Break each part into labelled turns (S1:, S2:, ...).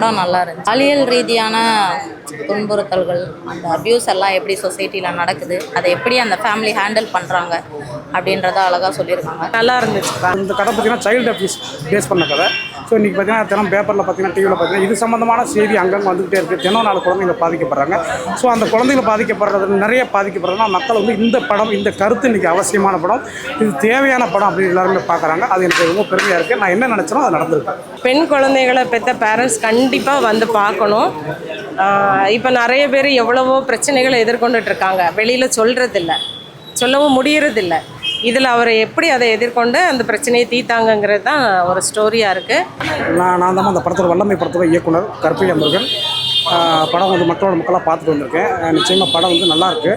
S1: படம் நல்லா இருந்துச்சு. பாலியல் ரீதியான துன்புறுத்தல்கள் அந்த அபியூஸ் எல்லாம் எப்படி சொசைட்டியில் நடக்குது அதை எப்படி அந்த ஃபேமிலி ஹேண்டில் பண்ணுறாங்க அப்படின்றத அழகாக சொல்லியிருக்காங்க.
S2: நல்லா இருந்துச்சு.
S3: இந்த கதை பார்த்தீங்கன்னா சைல்டு அபியூஸ் பேஸ் பண்ண கதை. ஸோ இன்றைக்கி பார்த்தீங்கன்னா தினம் பேப்பரில் பார்த்தீங்கன்னா டிவியில் பார்த்தீங்கன்னா இது சம்மந்தமான செய்தி அங்கங்கே வந்துகிட்டே இருக்குது தினம் நாலு குழந்தைங்க பாதிக்கப்படுறாங்க. ஸோ அந்த குழந்தைங்க பாதிக்கப்படுறது நிறைய பாதிக்கப்படுறதுனா மக்கள் வந்து இந்த படம் இந்த கருத்து இன்றைக்கி அவசியமான படம் இது தேவையான படம் அப்படின்னு எல்லாருமே பார்க்குறாங்க அது எனக்கு ரொம்ப பெருமையாக இருக்குது நான் என்ன நினச்சனோ அது நடந்திருக்கு.
S2: பெண் குழந்தைகளை பெற்ற பேரண்ட்ஸ் கண்டிப்பாக வந்து பார்க்கணும். இப்போ நிறைய பேர் எவ்வளவோ பிரச்சனைகளை எதிர்கொண்டுட்டு இருக்காங்க வெளியில் சொல்கிறதில்ல சொல்லவும் முடியறதில்ல. இதில் அவர் எப்படி அதை எதிர்கொண்டு அந்த பிரச்சனையை தீர்த்தாங்கங்கிறது தான் ஒரு ஸ்டோரியாக இருக்குது
S3: நான் நான் தான் அந்த படத்தோட வல்லமை படத்தோட இயக்குனர் கருப்பையா முருகன் படம் வந்து மக்களோட மக்களாக பார்த்துட்டு வந்திருக்கேன். நிச்சயமாக படம் வந்து நல்லாயிருக்கு.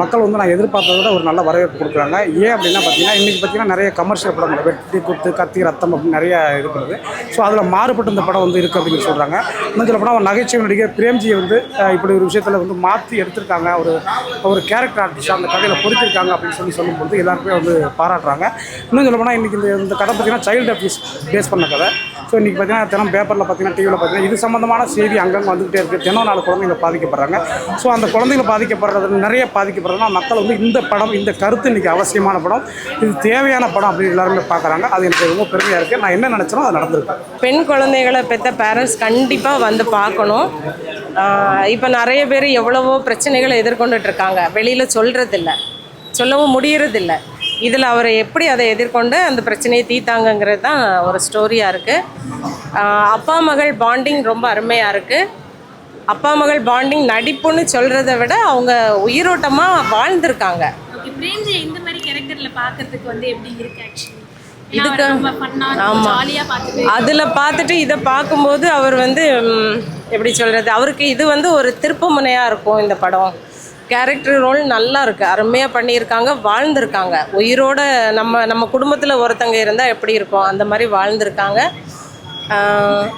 S3: மக்கள் வந்து நான் எதிர்பார்த்ததை விட ஒரு நல்ல வரவேற்பு கொடுக்குறாங்க. ஏன் அப்படின்னா பார்த்தீங்கன்னா இன்றைக்கி பார்த்தீங்கன்னா நிறைய கமர்ஷியல் படங்கள் வெட்டி குத்து கத்தி ரத்தம் அப்படின்னு நிறைய இருக்கிறது ஸோ அதில் மாறுபட்டு இந்த படம் வந்து இருக்குது அப்படின்னு சொல்கிறாங்க இன்னும் சில படம் ஒரு நகைச்சுவை நடிகர் பிரேம்ஜியை வந்து இப்படி ஒரு விஷயத்தில் வந்து மாற்றி எடுத்திருக்காங்க. ஒரு ஒரு கேரக்டர் ஆர்டிஸ்ட் அந்த கதையில் பொறுத்திருக்காங்க அப்படின்னு சொல்லி சொல்லும்போது எல்லாருமே வந்து பாராட்டுறாங்க. இன்னும் சொல்ல போனால் இன்றைக்கி இந்த இந்த கதை பார்த்தீங்கன்னா சைல்டு அபியூஸ் பேஸ் பண்ண கதை. ஸோ இன்றைக்கி பார்த்தீங்கன்னா தினம் பேப்பரில் பார்த்தீங்கன்னா டிவியில் பார்த்தீங்கன்னா இது சம்மந்தமான செய்தி அங்கங்கே வந்துகிட்டே இருக்குது தினம் நாலு குழந்தைங்க பாதிக்கப்படுறாங்க. ஸோ அந்த குழந்தைங்க பாதிக்கப்படுறது நிறைய பாதிக்கப்படுறதுனா மக்கள் வந்து இந்த படம் இந்த கருத்து இன்றைக்கி அவசியமான படம். இது தேவையான படம் அப்படின்னு எல்லாருமே பார்க்குறாங்க. அது எனக்கு ரொம்ப பெருமையாக இருக்குது நான் என்ன நினச்சனோ அது நடந்திருக்கு
S2: பெண் குழந்தைகளை பெற்ற பேரண்ட்ஸ் கண்டிப்பாக வந்து பார்க்கணும். இப்போ நிறைய பேர் எவ்வளவோ பிரச்சனைகளை எதிர்கொண்டுட்டு இருக்காங்க. வெளியில் சொல்கிறதில்ல சொல்லவும் முடியறதில்ல. இதில் அவர் எப்படி அதை எதிர்கொண்டு அந்த பிரச்சனையை தீர்த்தாங்கங்கிறது தான் ஒரு ஸ்டோரியாக இருக்குது அப்பா மகள் பாண்டிங் ரொம்ப அருமையாக இருக்குது அப்பா மகள் பாண்டிங் நடிப்புன்னு சொல்கிறத விட அவங்க உயிரோட்டமாக வாழ்ந்திருக்காங்க.
S4: பிரேம்ஜி இந்த மாதிரி கேரக்டர்ல பார்க்கிறதுக்கு வந்து எப்படி இருக்கு ஆக்சுவலி
S2: இதுக்கு-
S4: இதுக்கு ரொம்ப பண்ணா
S2: ஆமா.
S4: ஜாலியா பார்த்துட்டு
S2: அதில் பார்த்துட்டு இதை பார்க்கும்போது அவர் வந்து எப்படி சொல்கிறது அவருக்கு இது வந்து ஒரு திருப்பு முனையாக இருக்கும் இந்த படம். கேரக்டர் ரோல் நல்லா இருக்கு. அருமையாக பண்ணியிருக்காங்க வாழ்ந்திருக்காங்க. உயிரோட நம்ம நம்ம குடும்பத்தில் ஒருத்தங்க இருந்தால் எப்படி இருக்கும்? அந்த மாதிரி வாழ்ந்திருக்காங்க.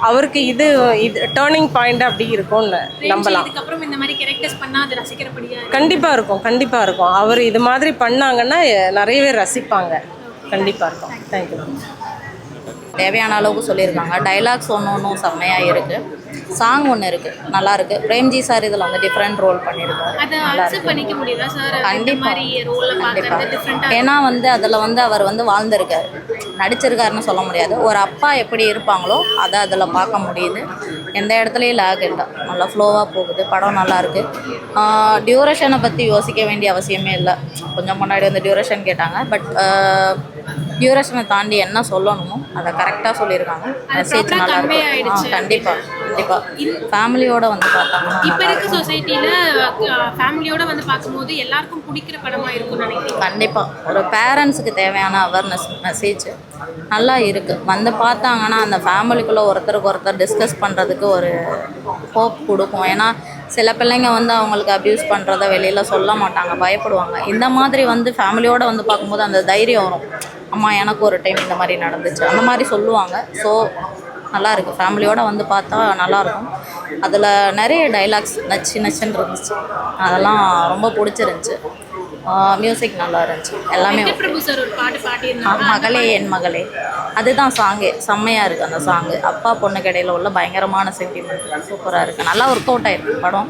S2: அவருக்கு இது இது டேர்னிங் பாயிண்ட் அப்படி இருக்கும்னு நம்பலாம்.
S4: இதுக்கப்புறம் இந்த மாதிரி கேரக்டர்ஸ் பண்ணா அது ரசிக்கிறபடியா இருக்கு.
S2: கண்டிப்பாக இருக்கும் கண்டிப்பாக இருக்கும். அவர் இது மாதிரி பண்ணாங்கன்னா நிறைய பேர் ரசிப்பாங்க. கண்டிப்பாக இருக்கும். தேங்க்யூ
S1: தேவையான அளவுக்கு சொல்லியிருக்காங்க. டைலாக்ஸ் ஒன்று ஒன்றும் செம்மையாக இருக்குது சாங் ஒன்று இருக்குது நல்லா இருக்கு. பிரேம்ஜி சார் இதில் வந்து டிஃப்ரெண்ட் ரோல் பண்ணியிருக்காரு நல்லா இருக்கு. கண்டிப்பாக
S4: டிஃப்ரெண்டா
S1: ஏன்னா வந்து அதில் வந்து அவர் வந்து வாழ்ந்திருக்காரு. நடிச்சிருக்காருன்னு சொல்ல முடியாது. ஒரு அப்பா எப்படி இருப்பாங்களோ அதை அதில் பார்க்க முடியுது. எந்த இடத்துலையும் லேக் இல்லை. நல்லா ஃப்ளோவாக போகுது. படம் நல்லா இருக்கு. டியூரேஷனை பற்றி யோசிக்க வேண்டிய அவசியமே இல்லை. கொஞ்சம் முன்னாடி வந்து டியூரேஷன் கேட்டாங்க. பட் டியூரேஷனை தாண்டி என்ன சொல்லணுமோ அதை கரெக்டாக சொல்லியிருக்காங்க. மெசேஜ் நல்லா
S4: convey
S1: இருக்கு
S4: ஆயிடுச்சு.
S1: கண்டிப்பாக கண்டிப்பாக ஃபேமிலியோட வந்து பார்த்தாங்கன்னா
S4: இப்ப இருக்க சொசைட்டில ஃபேமிலியோட வந்து பார்க்கும்போது எல்லாருக்கும் பிடிக்கிற படமா இருக்கும்னு நினைக்கிறேன்
S1: கண்டிப்பாக ஒரு பேரண்ட்ஸுக்கு தேவையான அவேர்னஸ் மெசேஜ் நல்லா இருக்குது வந்து பார்த்தாங்கன்னா அந்த ஃபேமிலிக்குள்ளே ஒருத்தருக்கு ஒருத்தர் டிஸ்கஸ் பண்ணுறதுக்கு ஒரு ஹோப் கொடுக்கும். ஏன்னா சில பிள்ளைங்க வந்து அவங்களுக்கு அப்யூஸ் பண்ணுறத வெளியில் சொல்ல மாட்டாங்க பயப்படுவாங்க. இந்த மாதிரி வந்து ஃபேமிலியோடு வந்து பார்க்கும்போது அந்த தைரியம் வரும். அம்மா எனக்கு ஒரு டைம் இந்த மாதிரி நடந்துச்சு. அந்த மாதிரி சொல்லுவாங்க. ஸோ நல்லா ஃபேமிலியோடு வந்து பார்த்தா நல்லாயிருக்கும். அதில் நிறைய டைலாக்ஸ் நச்சு நச்சுன்னு இருந்துச்சு. அதெல்லாம் ரொம்ப பிடிச்சிருந்துச்சி. மியூசிக் நல்லா இருந்துச்சு. எல்லாமே மகளே என் மகளே. அதுதான் சாங்கே செம்மையாக இருக்குது அந்த சாங்கு அப்பா பொண்ணுக்கு இடையில உள்ள பயங்கரமான சென்டிமெண்ட் சூப்பராக இருக்குது நல்லா ஒர்க் அவுட் ஆயிருக்கு படம்.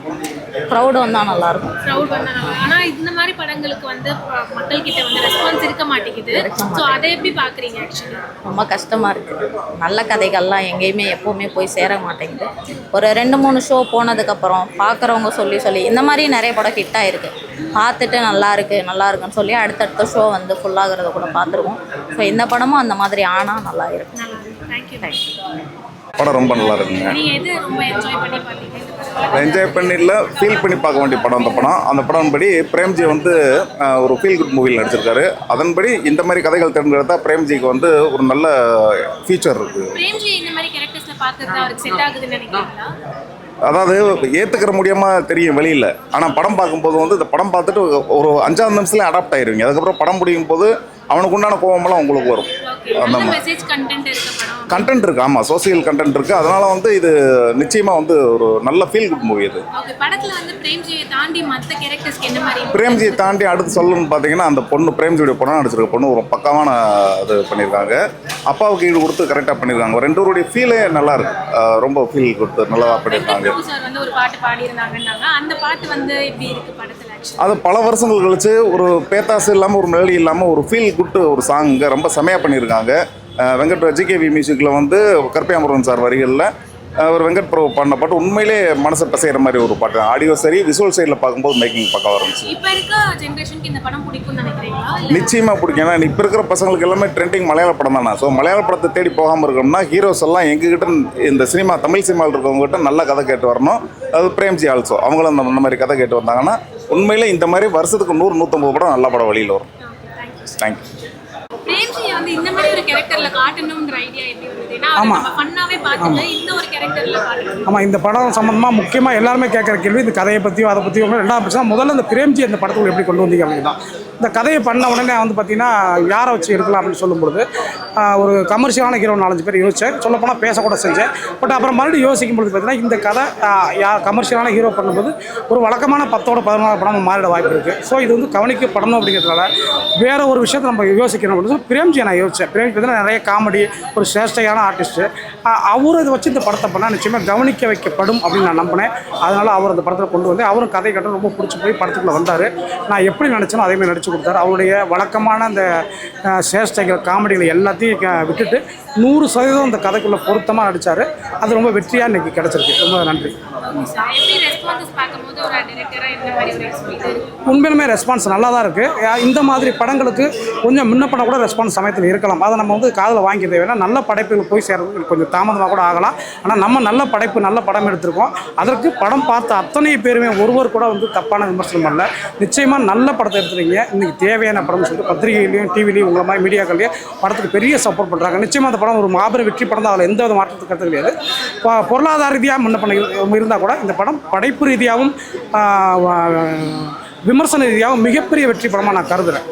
S1: க்ரௌடு வந்தால் நல்லாயிருக்கும்
S4: க்ரௌட் வந்து நல்லா- ஆனா இந்த மாதிரி படங்களுக்கு வந்து மக்கள் கிட்ட வந்து ரெஸ்பான்ஸ் இருக்க மாட்டேங்குது. சோ அதை எப்படி பாக்குறீங்க ஆக்சுவலி
S1: ரொம்ப கஷ்டமாக இருக்குது நல்ல கதைகள்லாம் எங்கேயுமே எப்போவுமே போய் சேர மாட்டேங்குது. ஒரு ரெண்டு மூணு ஷோ போனதுக்கப்புறம் பார்க்குறவங்க சொல்லி சொல்லி இந்த மாதிரி நிறைய படம் ஹிட் ஆயிருக்கு. பார்த்துட்டு நல்லா இருக்கு நல்லா இருக்குன்னு சொல்லி அடுத்தடுத்த ஷோ வந்து ஃபுல்லாகிறத கூட பார்த்துருக்கோம் ஸோ இந்த படமும் அந்த மாதிரி ஆனால் நல்லா இருக்கும்.
S5: படம் ரொம்ப நல்லா இருக்குங்க.
S4: நீங்க எது ரொம்ப என்ஜாய் பண்ணி பார்த்தீங்க இந்த படத்துல?
S5: என்ஜாய் பண்ணில ஃபீல் பண்ணி பார்க்க வேண்டிய படம் அந்த படம். அந்த படம் படி பிரேம்ஜி வந்து ஒரு ஃபீல் குட் மூவியில் நடிச்சிருக்காரு. அதன்படி இந்த மாதிரி கதைகள் தேர்ந்தெடுத்தா பிரேம்ஜிக்கு வந்து ஒரு நல்ல ஃபியூச்சர் இருக்குது அதாவது ஏற்றுக்கிற முடியாமல் தெரியும் வெளியில். ஆனால் படம் பார்க்கும்போது வந்து இந்த படம் பார்த்துட்டு ஒரு அஞ்சாவது நிமிஷத்துல அடாப்ட் ஆயிருவீங்க. அதுக்கப்புறம் படம் முடியும் போது அவனுக்கு உண்டான கோபமெல்லாம் உங்களுக்கு வரும். அந்த மாதிரி.
S4: கண்டென்ட் இருக்க படம்
S5: கண்டென்ட் இருக்குது ஆமாம் சோசியல் கண்டென்ட் இருக்குது அதனால் வந்து இது நிச்சயமாக வந்து ஒரு நல்ல ஃபீல் குட் மூவி இது.
S4: பிரேம்ஜியை தாண்டி
S5: அடுத்து சொல்லணும்னு பார்த்தீங்கன்னா அந்த பொண்ணு பிரேம்ஜியுடைய பொண்ணு நடிச்சிருக்க பொண்ணு ஒரு பக்கமான இது பண்ணியிருக்காங்க. அப்பாவுக்கு ஈடு கொடுத்து கரெக்டாக பண்ணியிருக்காங்க ரெண்டு பேருடைய ஃபீலே நல்லா இருக்கு. ரொம்ப ஃபீல் கொடுத்து நல்லா பண்ணியிருக்காங்க அது பல வருஷங்கள் கழிச்சு ஒரு பேத்தாசு இல்லாமல் ஒரு மெலடி இல்லாமல் ஒரு ஃபீல் குட்டு ஒரு சாங் ரொம்ப செமையாக பண்ணியிருக்காங்க வெங்கட் ஜிகேவி மியூசிக்கில் வந்து கருப்பையாமுருகன் சார் வரிகளில் அஹ் ஒரு வெங்கட் பிரபு பாடின பாட்டு உண்மையிலே மனசை பசைகிற மாதிரி ஒரு பாட்டு. ஆடியோ சரி விசுவல் சைடில் பார்க்கும்போது மேக்கிங் பக்கம் இருந்துச்சு
S4: இப்ப இருக்க ஜெனரேஷனுக்கு இந்த படம் பிடிக்கும்னு நினைக்கிறீங்களா? இல்ல
S5: நிச்சயமாக பிடிக்கும். ஏன்னா இப்போ இருக்கிற பசங்களுக்கு எல்லாமே ட்ரெண்டிங் மலையாள படம் தானே. ஸோ மலையாள படத்தை தேடி போகாமல் இருக்கணும்னா ஹீரோஸ் எல்லாம் எங்ககிட்ட இந்த சினிமா தமிழ் சினிமாவில் இருக்கவங்ககிட்ட நல்ல கதை கேட்டு வரணும். அது பிரேம்ஜி ஆல்சோ அவங்களும் அந்த மாதிரி கதை கேட்டு வந்தாங்கன்னா உண்மையிலே இந்த மாதிரி வருஷத்துக்கு நூறு நூற்றம்பது படம் நல்ல படம் வெளியில் வரும். தேங்க்யூ
S4: பிரேம்ஜியை வந்து இந்த மாதிரி ஒரு கேரக்டர்ல காட்டணும்ன்ற ஐடியா எப்படி காட்டணும்
S3: ஆமாம் இந்த படம் சம்மந்தமாக முக்கியமாக எல்லாருமே கேட்குற கேள்வி இந்த கதையை பற்றியோ அதை பற்றியோ ரெண்டாவது பிரச்சனை முதல்ல இந்த பிரேம்ஜி அந்த படத்துக்குள்ள எப்படி கொண்டு வந்தீங்க அப்படின்னு தான் இந்த கதையை பண்ண உடனே வந்து பார்த்தீங்கன்னா யாரை வச்சு எடுக்கலாம் அப்படின்னு சொல்லும்பொழுது ஒரு கமர்ஷியலான ஹீரோ நாலஞ்சு பேர் யோசிச்சேன். சொல்லப்போனால் பேசக்கூட செஞ்சேன். பட் அப்புறம் மறுபடியும் யோசிக்கும் பொழுது பார்த்தீங்கன்னா இந்த கதை ஆஹ், யா கமர்ஷியலான ஹீரோ பண்ணும்போது ஒரு வழக்கமான பத்தோட பதினோரு படம் மாறிட வாய்ப்பு இருக்குது ஸோ இது வந்து கவனிக்கப்படணும் அப்படிங்கிறதுனால வேற ஒரு விஷயத்தை நம்ம யோசிக்கணும் அப்படின்னு சொல்லி பிரேம்ஜி நான் யோசித்தேன் பிரேம்ஜி பார்த்தீங்கன்னா நிறைய காமெடி ஒரு சேஷ்டையான ஆர்டிஸ்ட்டு அவர் இதை வச்சு இந்த படத்தை பண்ணால் நிச்சயமாக கவனிக்க வைக்கப்படும் அப்படின்னு நான் நம்பினேன். அதனால் அவர் அந்த படத்தில் கொண்டு வந்து அவரும் கதை கட்ட ரொம்ப பிடிச்சி போய் படத்துக்குள்ளே வந்தார். நான் எப்படி நினச்சாலும் அதே மாதிரி நடிச்சு கொடுத்தாரு. அவருடைய வழக்கமான அந்த சேஷ்டைகள் காமெடிகள் எல்லாத்தையும் க- விட்டுட்டு நூறு சதவீதம் அந்த கதைக்குள்ளே பொருத்தமாக நடித்தார் அது ரொம்ப வெற்றியாக இன்னைக்கு கிடச்சிருக்கு. ரொம்ப நன்றி. உண்மையிலுமே ரெஸ்பான்ஸ் நல்லா தான் இருக்குது இந்த மாதிரி படங்களுக்கு கொஞ்சம் முன்ன கூட ரெஸ்பான்ஸ் சமயத்தில் இருக்கலாம். அதை நம்ம வந்து காதில் வாங்கி தேவைன்னா நல்ல படைப்புகள் போய் சேர்றது கொஞ்சம் தாமதமாக கூட ஆகலாம். ஆனால் நம்ம நல்ல படைப்பு நல்ல படம் எடுத்திருக்கோம். அதற்கு படம் பார்த்த அத்தனை பேருமே ஒருவர் கூட வந்து தப்பான விமர்சனம் பண்ணல. நிச்சயமாக நல்ல படத்தை எடுத்துருக்கீங்க. இன்றைக்கி தேவையான படம்னு சொல்லிட்டு பத்திரிகையிலையும் டிவிலையும் உங்களை மாதிரி மீடியாக்கள்லையும் படத்துக்கு பெரிய சப்போர்ட் பண்ணுறாங்க நிச்சயமாக அந்த படம் ஒரு மாபெரும் வெற்றி படம் தான். அதில் எந்த வித மாற்றத்துக்கு கருத்து கிடையாது. பொருளாதார ரீதியாக முன்ன பண்ண இருந்தால் கூட இந்த படம் படைப்பு ரீதியாகவும் விமர்சன ரீதியாகவும் மிகப்பெரிய வெற்றி படமாக நான் கருதுகிறேன்